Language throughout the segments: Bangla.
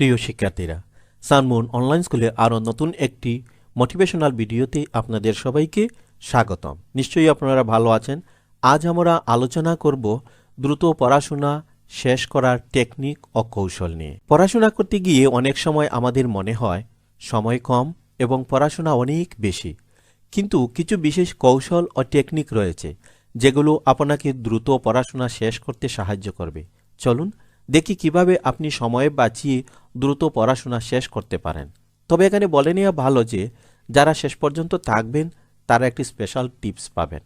প্রিয় শিক্ষার্থীরা, সানমুন অনলাইন স্কুলে আরও নতুন একটি মোটিভেশনাল ভিডিওতে আপনাদের সবাইকে স্বাগতম। নিশ্চয়ই আপনারা ভালো আছেন। আজ আমরা আলোচনা করব দ্রুত পড়াশোনা, শেষ করার টেকনিক ও কৌশল নিয়ে। পড়াশোনা করতে গিয়ে অনেক সময় আমাদের মনে হয় সময় কম এবং পড়াশোনা অনেক বেশি। কিন্তু কিছু বিশেষ কৌশল ও টেকনিক রয়েছে যেগুলো আপনাকে দ্রুত পড়াশোনা শেষ করতে সাহায্য করবে। চলুন দেখি কীভাবে আপনি সময় বাঁচিয়ে দ্রুত পড়াশোনা শেষ করতে পারেন। তবে এখানে বলে নেওয়া ভালো যে, যারা শেষ পর্যন্ত থাকবেন, তারা একটি স্পেশাল টিপস পাবেন।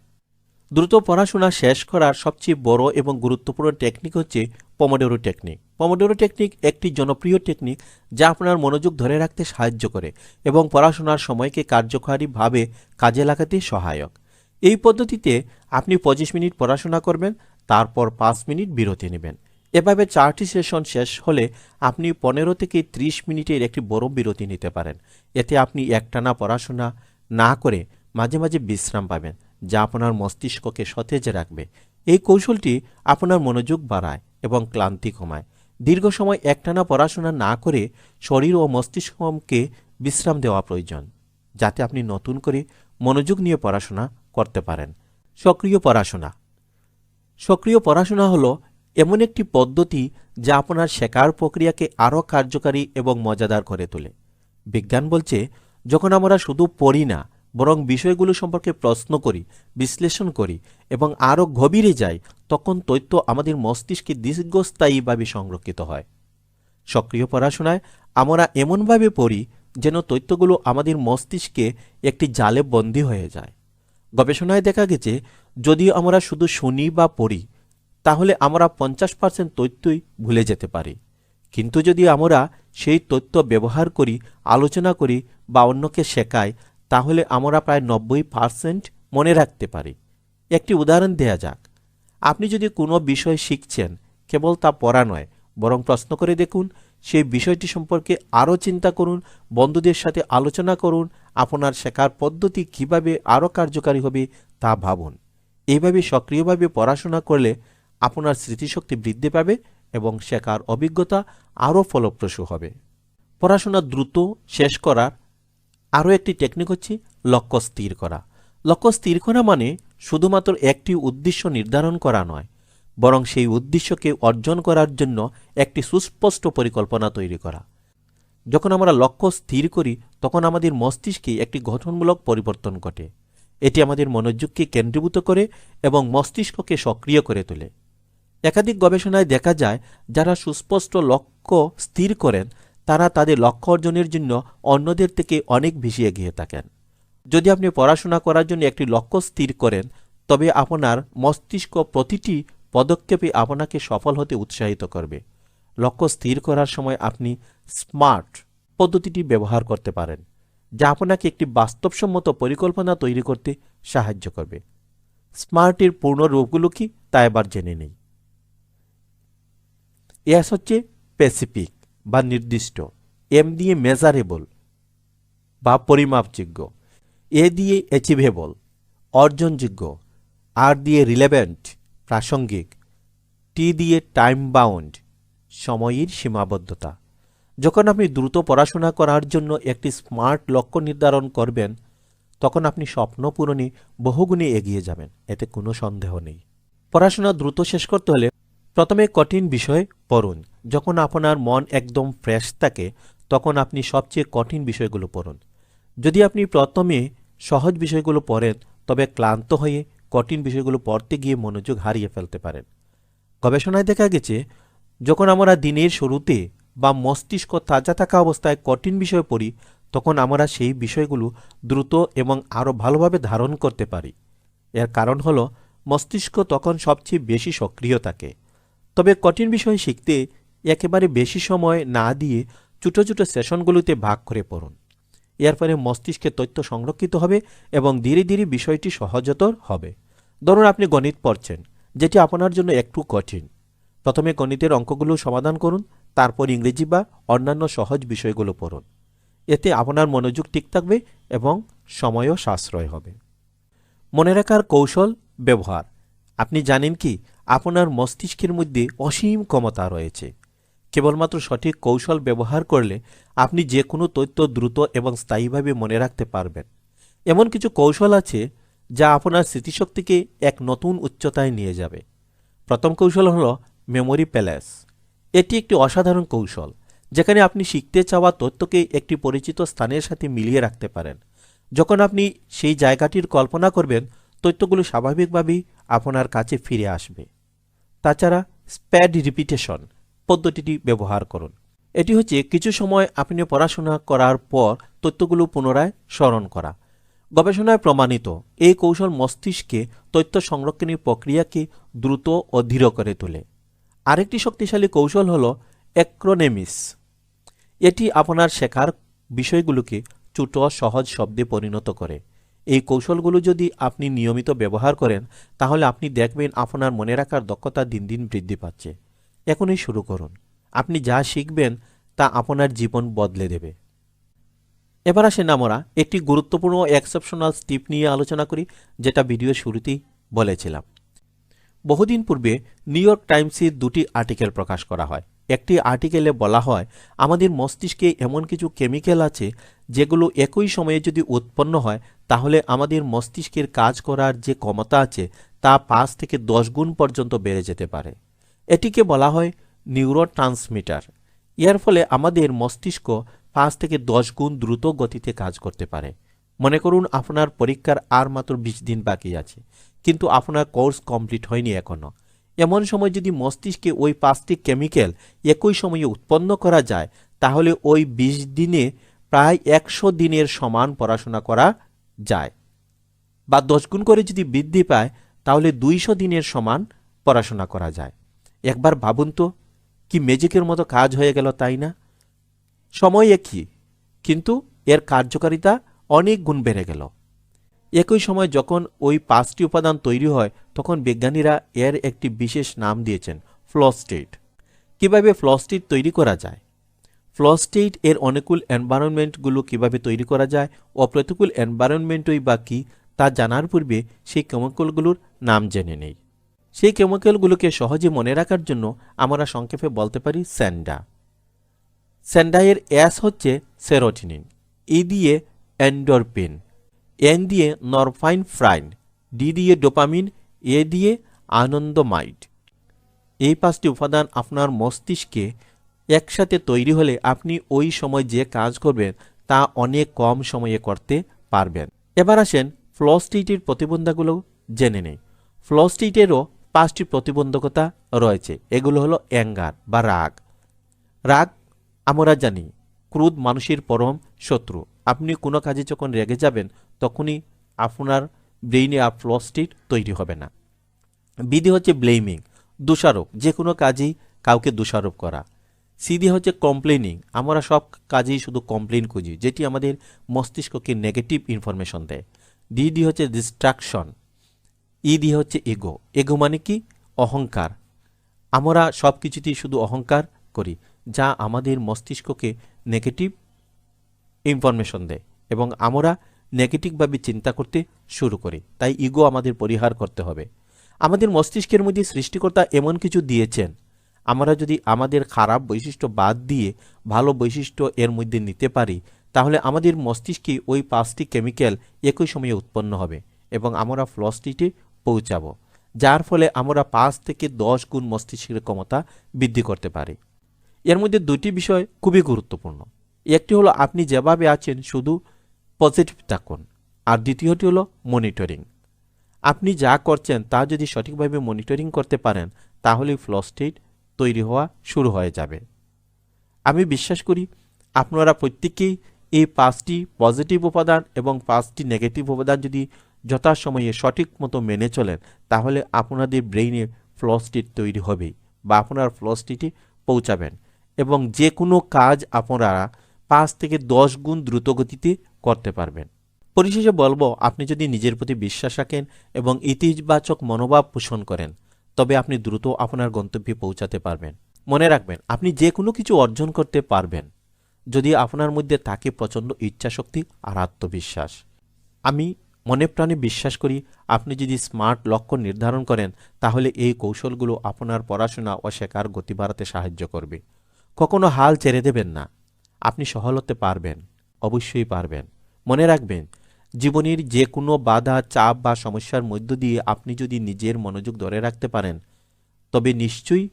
দ্রুত পড়াশোনা শেষ করার সবচেয়ে বড় এবং গুরুত্বপূর্ণ টেকনিক হচ্ছে পমোডোরো টেকনিক পমোডোরো টেকনিক একটি জনপ্রিয় টেকনিক যা আপনার মনোযোগ ধরে রাখতে সাহায্য করে এবং পড়াশোনার সময়কে কার্যকারীভাবে কাজে লাগাতে সহায়ক। এই পদ্ধতিতে আপনি পঁচিশ মিনিট পড়াশোনা করবেন, তারপর পাঁচ মিনিট বিরতি নেবেন। এভাবে চারটি সেশন শেষ হলে আপনি পনেরো থেকে ত্রিশ মিনিটের একটি বড় বিরতি নিতে পারেন। এতে আপনি একটানা পড়াশোনা না করে মাঝে মাঝে বিশ্রাম পাবেন, যা আপনার মস্তিষ্ককে সতেজ রাখবে। এই কৌশলটি আপনার মনোযোগ বাড়ায় এবং ক্লান্তি কমায়। দীর্ঘ সময় একটানা পড়াশোনা না করে শরীর ও মস্তিষ্ককে বিশ্রাম দেওয়া প্রয়োজন, যাতে আপনি নতুন করে মনোযোগ নিয়ে পড়াশোনা করতে পারেন। সক্রিয় পড়াশোনা। সক্রিয় পড়াশোনা হলো এমন একটি পদ্ধতি যা আপনার শেখার প্রক্রিয়াকে আরও কার্যকারী এবং মজাদার করে তোলে। বিজ্ঞান বলছে, যখন আমরা শুধু পড়ি না, বরং বিষয়গুলো সম্পর্কে প্রশ্ন করি, বিশ্লেষণ করি এবং আরও গভীরে যাই, তখন তথ্য আমাদের মস্তিষ্কে দীর্ঘস্থায়ীভাবে সংরক্ষিত হয়। সক্রিয় পড়াশোনায় আমরা এমনভাবে পড়ি যেন তথ্যগুলো আমাদের মস্তিষ্কে একটি জালে বন্দী হয়ে যায়। গবেষণায় দেখা গেছে যদি আমরা শুধু শুনি বা পড়ি তাহলে আমরা পঞ্চাশ পার্সেন্ট তথ্যই ভুলে যেতে পারি। কিন্তু যদি আমরা সেই তথ্য ব্যবহার করি, আলোচনা করি বা অন্যকে শেখাই, তাহলে আমরা প্রায় নব্বই পার্সেন্ট মনে রাখতে পারি। একটি উদাহরণ দেয়া যাক। আপনি যদি কোনো বিষয় শিখছেন, কেবল তা পড়া নয়, বরং প্রশ্ন করে দেখুন, সেই বিষয়টি সম্পর্কে আরও চিন্তা করুন, বন্ধুদের সাথে আলোচনা করুন, আপনার শেখার পদ্ধতি কীভাবে আরও কার্যকারী হবে তা ভাবুন। এইভাবে সক্রিয়ভাবে পড়াশোনা করলে আপনার স্মৃতিশক্তি বৃদ্ধি পাবে এবং শেখার অভিজ্ঞতা আরও ফলপ্রসূ হবে। পড়াশোনা দ্রুত শেষ করার আরও একটি টেকনিক হচ্ছে লক্ষ্য স্থির করা। লক্ষ্য স্থির করা মানে শুধুমাত্র একটি উদ্দেশ্য নির্ধারণ করা নয়, বরং সেই উদ্দেশ্যকে অর্জন করার জন্য একটি সুস্পষ্ট পরিকল্পনা তৈরি করা। যখন আমরা লক্ষ্য স্থির করি, তখন আমাদের মস্তিষ্কে একটি গঠনমূলক পরিবর্তন ঘটে। এটি আমাদের মনোযোগকে কেন্দ্রীভূত করে এবং মস্তিষ্ককে সক্রিয় করে তোলে। একাধিক গবেষণায় দেখা যায়, যারা সুস্পষ্ট লক্ষ্য স্থির করেন, তারা তাদের লক্ষ্য অর্জনের জন্য অন্যদের থেকে অনেক বেশি এগিয়ে থাকেন। যদি আপনি পড়াশোনা করার জন্য একটি লক্ষ্য স্থির করেন, তবে আপনার মস্তিষ্ক প্রতিটি পদক্ষেপে আপনাকে সফল হতে উৎসাহিত করবে। লক্ষ্য স্থির করার সময় আপনি স্মার্ট পদ্ধতিটি ব্যবহার করতে পারেন, যা আপনাকে একটি বাস্তবসম্মত পরিকল্পনা তৈরি করতে সাহায্য করবে। স্মার্টের পূর্ণ রূপগুলো কি তা এবার জেনে নেই। এস হচ্ছে স্পেসিফিক বা নির্দিষ্ট। এম দিয়ে মেজারেবল বা পরিমাপযোগ্য। এ দিয়ে অ্যাচিভেবল অর্জনযোগ্য। আর দিয়ে রিলেভেন্ট প্রাসঙ্গিক। টি দিয়ে টাইম বাউন্ড সময়ের সীমাবদ্ধতা। যখন আপনি দ্রুত পড়াশোনা করার জন্য একটি স্মার্ট লক্ষ্য নির্ধারণ করবেন, তখন আপনি স্বপ্ন পূরণে বহুগুণে এগিয়ে যাবেন। এতে কোনো সন্দেহ নেই। পড়াশোনা দ্রুত শেষ করতে হলে প্রথমে কঠিন বিষয় পড়ুন। যখন আপনার মন একদম ফ্রেশ থাকে, তখন আপনি সবচেয়ে কঠিন বিষয়গুলো পড়ুন। যদি আপনি প্রথমে সহজ বিষয়গুলো পড়েন, তবে ক্লান্ত হয়ে কঠিন বিষয়গুলো পড়তে গিয়ে মনোযোগ হারিয়ে ফেলতে পারেন। গবেষণায় দেখা গেছে, যখন আমরা দিনের শুরুতে বা মস্তিষ্ক তাজা থাকা অবস্থায় কঠিন বিষয় পড়ি, তখন আমরা সেই বিষয়গুলো দ্রুত এবং আরও ভালোভাবে ধারণ করতে পারি। এর কারণ হল, মস্তিষ্ক তখন সবচেয়ে বেশি সক্রিয় থাকে। তবে কঠিন বিষয় শিখতে একেবারে বেশি সময় না দিয়ে ছোটো ছোটো সেশনগুলোতে ভাগ করে পড়ুন। এর ফলে মস্তিষ্কে তথ্য সংরক্ষিত হবে এবং ধীরে ধীরে বিষয়টি সহজতর হবে। ধরুন আপনি গণিত পড়ছেন, যেটি আপনার জন্য একটু কঠিন। প্রথমে গণিতের অঙ্কগুলো সমাধান করুন, তারপর ইংরেজি বা অন্যান্য সহজ বিষয়গুলো পড়ুন। এতে আপনার মনোযোগ ঠিক থাকবে এবং সময়ও সাশ্রয় হবে। মনে রাখার কৌশল, ব্যবহার। আপনি জানেন কি আপনার মস্তিষ্কের মধ্যে অসীম ক্ষমতা রয়েছে। কেবলমাত্র সঠিক কৌশল ব্যবহার করলে আপনি যে কোনো তথ্য দ্রুত এবং স্থায়ীভাবে মনে রাখতে পারবেন। এমন কিছু কৌশল আছে যা আপনার স্মৃতিশক্তিকে এক নতুন উচ্চতায় নিয়ে যাবে। প্রথম কৌশল হল মেমোরি প্যালেস এটি একটি অসাধারণ কৌশল, যেখানে আপনি শিখতে চাওয়া তথ্যকে একটি পরিচিত স্থানের সাথে মিলিয়ে রাখতে পারেন। যখন আপনি সেই জায়গাটির কল্পনা করবেন, তথ্যগুলো স্বাভাবিকভাবেই আপনার কাছে ফিরে আসবে। তাছাড়া স্প্যাড রিপিটেশন পদ্ধতিটি ব্যবহার করুন। এটি হচ্ছে কিছু সময় আপনি পড়াশোনা করার পর তথ্যগুলো পুনরায় স্মরণ করা। গবেষণায় প্রমাণিত এই কৌশল মস্তিষ্কে তথ্য সংরক্ষণের প্রক্রিয়াকে দ্রুত ও ধীর করে তোলে। আরেকটি শক্তিশালী কৌশল হল অ্যাক্রোনেমিস এটি আপনার শেখার বিষয়গুলোকে ছোট সহজ শব্দে পরিণত করে। এই কৌশলগুলো যদি আপনি নিয়মিত ব্যবহার করেন, তাহলে আপনি দেখবেন আপনার মনে রাখার দক্ষতা দিন দিন বৃদ্ধি পাচ্ছে। এখনই শুরু করুন। আপনি যা শিখবেন, তা আপনার জীবন বদলে দেবে। এবার আসেন আমরা একটি গুরুত্বপূর্ণ এক্সেপশনাল স্টিপ নিয়ে আলোচনা করি, যেটা ভিডিও শুরুতেই বলেছিলাম। বহুদিন পূর্বে নিউ ইয়র্ক টাইমসের দুটি আর্টিকেল প্রকাশ করা হয়। একটি আর্টিকেলে বলা হয়, আমাদের মস্তিষ্কে এমন কিছু কেমিক্যাল আছে, যেগুলো একই সময়ে যদি উৎপন্ন হয়, তাহলে আমাদের মস্তিষ্কের কাজ করার যে ক্ষমতা আছে, তা পাঁচ থেকে দশ গুণ পর্যন্ত বেড়ে যেতে পারে। এটিকে বলা হয় নিউরো ট্রান্সমিটার এর ফলে আমাদের মস্তিষ্ক পাঁচ থেকে দশ গুণ দ্রুত গতিতে কাজ করতে পারে। মনে করুন, আপনার পরীক্ষার আর মাত্র বিশ দিন বাকি আছে, কিন্তু আপনার কোর্স কমপ্লিট হয়নি এখনও এমন সময় যদি মস্তিষ্কে ওই পাঁচটি কেমিক্যাল একই সময়ে উৎপন্ন করা যায়, তাহলে ওই বিশ দিনে প্রায় একশো দিনের সমান পড়াশোনা করা যায়। বা দশ গুণ করে যদি বৃদ্ধি পায়, তাহলে দুইশো দিনের সমান পড়াশোনা করা যায়। একবার ভাবুন তো, কি ম্যাজিকের মতো কাজ হয়ে গেল তাই না? সময় একই, কিন্তু এর কার্যকারিতা অনেক গুণ বেড়ে গেল। একই সময় যখন ওই পাঁচটি উপাদান তৈরি হয় তখন বিজ্ঞানীরা এর একটি বিশেষ নাম দিয়েছেন, ফ্লস্টেট। কীভাবে ফ্লস্টেট তৈরি করা যায়? ফ্লস্টেট এর অনুকূল এনভায়রনমেন্টগুলো কীভাবে তৈরি করা যায়? ও প্রতিকূল এনভায়রনমেন্টই বা কী? তা জানার পূর্বে সেই কেমিক্যালগুলোর নাম জেনে নেই। সেই কেমিক্যালগুলোকে সহজে মনে রাখার জন্য আমরা সংক্ষেপে বলতে পারি স্যান্ডা। স্যান্ডাইয়ের অ্যাস হচ্ছে সেরোটিনিন। ই দিয়ে এন্ডরপিন। এন দিয়ে নরফাইন ফ্রাইন। ডি দিয়ে ডোপামিন। এ দিয়ে আনন্দ আনন্দমাইড এই পাঁচটি উপাদান আপনার মস্তিষ্কে একসাথে তৈরি হলে আপনি ওই সময় যে কাজ করবেন তা অনেক কম সময়ে করতে পারবেন। এবার আসেন ফ্লস্টিটির প্রতিবন্ধকগুলো জেনে নেই। ফ্লস্টিটেরও পাঁচটি প্রতিবন্ধকতা রয়েছে। এগুলো হলো অ্যাঙ্গার বা রাগ। রাগ আমরা জানি, ক্রোধ মানুষের পরম শত্রু। আপনি কোনো কাজে যখন রেগে যাবেন, তখনই আপনার ব্রেইনে আর ফ্লস্টিট তৈরি হবে না। বিধি হচ্ছে ব্লেমিং দোষারোপ যে কোনো কাজেই কাউকে দোষারোপ করা। সিধি হচ্ছে কমপ্লেনিং আমরা সব কাজেই শুধু কমপ্লেন খুঁজি, যেটি আমাদের মস্তিষ্ককে নেগেটিভ ইনফরমেশন দেয়। ডি ডি হচ্ছে ডিস্ট্রাকশন ই দিয়ে হচ্ছে এগো এগো মানে কি? অহংকার। আমরা সব কিছুতেই শুধু অহংকার করি, যা আমাদের মস্তিষ্ককে নেগেটিভ ইনফরমেশন দেয়, এবং আমরা নেগেটিভভাবে চিন্তা করতে শুরু করি। তাই ইগো আমাদের পরিহার করতে হবে। আমাদের মস্তিষ্কের মধ্যে সৃষ্টিকর্তা এমন কিছু দিয়েছেন। আমরা যদি আমাদের খারাপ বৈশিষ্ট্য বাদ দিয়ে ভালো বৈশিষ্ট্য এর মধ্যে নিতে পারি, তাহলে আমাদের মস্তিষ্কে ওই পাঁচটি কেমিক্যাল একই সময়ে উৎপন্ন হবে এবং আমরা ফ্লস্টিতে পৌঁছাবো, যার ফলে আমরা পাঁচ থেকে দশ গুণ মস্তিষ্কের ক্ষমতা বৃদ্ধি করতে পারি। এর মধ্যে দুটি বিষয় খুবই গুরুত্বপূর্ণ। একটি হলো আপনি যেভাবে আছেন শুধু পজিটিভ থাকুন। আর দ্বিতীয়টি হলো মনিটরিং আপনি যা করছেন তা যদি সঠিকভাবে মনিটরিং করতে পারেন, তাহলে ফ্লস্টেট তৈরি হওয়া শুরু হয়ে যাবে। আমি বিশ্বাস করি আপনারা প্রত্যেকেই এই পাঁচটি পজিটিভ উপাদান এবং পাঁচটি নেগেটিভ উপাদান যদি যথাসময়ে সঠিক মতো মেনে চলেন, তাহলে আপনাদের ব্রেইনে ফ্লস্টিট তৈরি হবে বা আপনার ফ্লস্টিটে পৌঁছাবেন। এবং যে কোনো কাজ আপনারা পাঁচ থেকে দশ গুণ দ্রুত গতিতে করতে পারবেন। পরিশেষে বলব, আপনি যদি নিজের প্রতি বিশ্বাস রাখেন এবং ইতিবাচক মনোভাব পোষণ করেন, তবে আপনি দ্রুত আপনার গন্তব্যে পৌঁছাতে পারবেন। মনে রাখবেন, আপনি যে কোনো কিছু অর্জন করতে পারবেন, যদি আপনার মধ্যে থাকে প্রচণ্ড ইচ্ছাশক্তি আর আত্মবিশ্বাস। আমি মনে প্রাণে বিশ্বাস করি, আপনি যদি স্মার্ট লক্ষ্য নির্ধারণ করেন, তাহলে এই কৌশলগুলো আপনার পড়াশোনা ও শেখার গতি বাড়াতে সাহায্য করবে। কখনো হাল ছেড়ে দেবেন না। আপনি সফল হতে পারবেন, অবশ্যই পারবেন। মনে রাখবেন, জীবনের যে কোনো বাধা, চাপ বা সমস্যার মধ্য দিয়ে আপনি যদি নিজের মনোযোগ ধরে রাখতে পারেন, তবে নিশ্চয়ই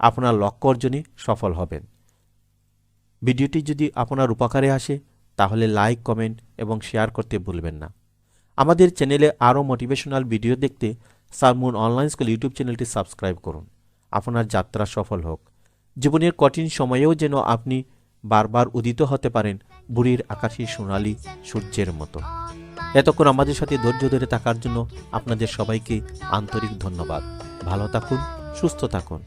আপনার লক্ষ্য অর্জনে সফল হবেন। ভিডিওটি যদি আপনার উপকারে আসে, তাহলে লাইক, কমেন্ট এবং শেয়ার করতে ভুলবেন না। আমাদের চ্যানেলে আরও মোটিভেশনাল ভিডিও দেখতে সারমুন অনলাইন স্কুল ইউটিউব চ্যানেলটি সাবস্ক্রাইব করুন। আপনার যাত্রা সফল হোক। জীবনের কঠিন সময়েও যেন আপনি বারবার উদিত হতে পারেন বুড়ির আকাশী সোনালি সূর্যের মতো। এতক্ষণ আমাদের সাথে ধৈর্য ধরে থাকার জন্য আপনাদের সবাইকে আন্তরিক ধন্যবাদ। ভালো থাকুন, সুস্থ থাকুন।